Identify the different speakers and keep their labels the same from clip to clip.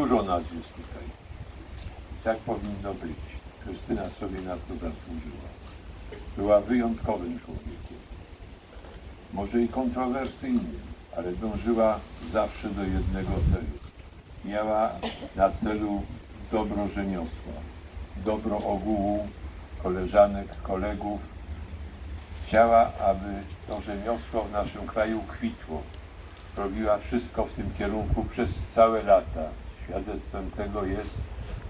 Speaker 1: Dużo nas jest tutaj. Tak powinno być. Krystyna sobie na to zasłużyła. Była wyjątkowym człowiekiem. Może i kontrowersyjnym, ale dążyła zawsze do jednego celu. Miała na celu dobro rzemiosła, dobro ogółu koleżanek, kolegów. Chciała, aby to rzemiosło w naszym kraju kwitło. Robiła wszystko w tym kierunku przez całe lata. Świadectwem tego jest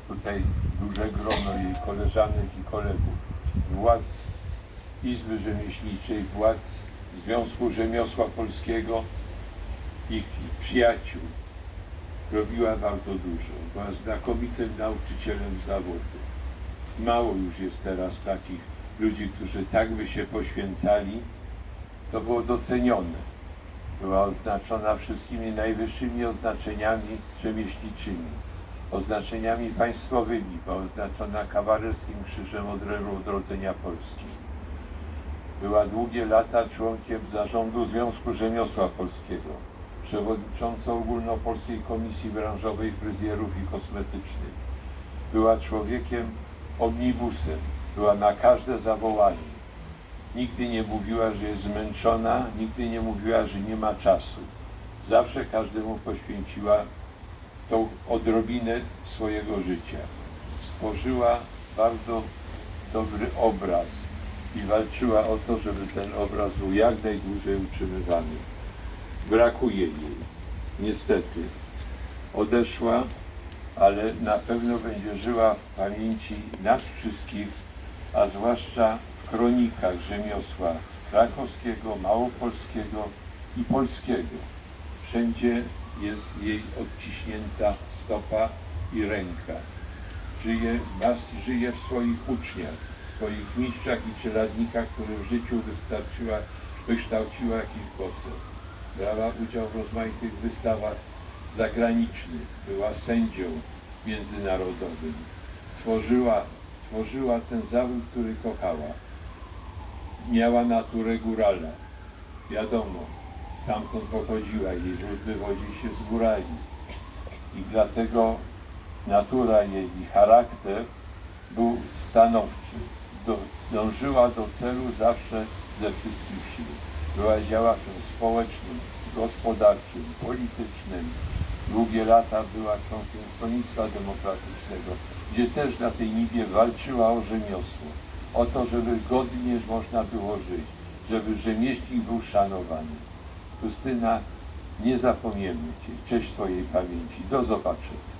Speaker 1: tutaj duże grono jej koleżanek i kolegów, władz Izby Rzemieślniczej, władz Związku Rzemiosła Polskiego, ich przyjaciół. Robiła bardzo dużo. Była znakomitym nauczycielem zawodu. Mało już jest teraz takich ludzi, którzy tak by się poświęcali. To było docenione. Była oznaczona wszystkimi najwyższymi oznaczeniami rzemieślniczymi, oznaczeniami państwowymi, była oznaczona kawalerskim krzyżem Orderu Odrodzenia Polski. Była długie lata członkiem zarządu Związku Rzemiosła Polskiego, przewodniczącą Ogólnopolskiej Komisji Branżowej Fryzjerów i Kosmetycznych. Była człowiekiem omnibusem, była na każde zawołanie. Nigdy nie mówiła, że jest zmęczona, nigdy nie mówiła, że nie ma czasu. Zawsze każdemu poświęciła tą odrobinę swojego życia. Stworzyła bardzo dobry obraz i walczyła o to, żeby ten obraz był jak najdłużej utrzymywany. Brakuje jej, niestety. Odeszła, ale na pewno będzie żyła w pamięci nas wszystkich, a zwłaszcza kronikach rzemiosła krakowskiego, małopolskiego i polskiego. Wszędzie jest jej odciśnięta stopa i ręka. Żyje, nas żyje w swoich uczniach, w swoich mistrzach i czeladnikach, które w życiu wystarczyła, wykształciła kilkoset. Brała udział w rozmaitych wystawach zagranicznych, była sędzią międzynarodowym. Tworzyła, tworzyła ten zawód, który kochała. Miała naturę górala. Wiadomo, stamtąd pochodziła, jej ród wywodzi się z górali. I dlatego natura jej i charakter był stanowczy. Do, dążyła do celu zawsze ze wszystkich sił. Była działaczem społecznym, gospodarczym, politycznym. Długie lata była członkiem Stronnictwa Demokratycznego, gdzie też na tej niwie walczyła o rzemiosło. O to, żeby godnie można było żyć, żeby rzemieślnik był szanowany. Justyna, nie zapomniemy Cię. Cześć Twojej pamięci. Do zobaczenia.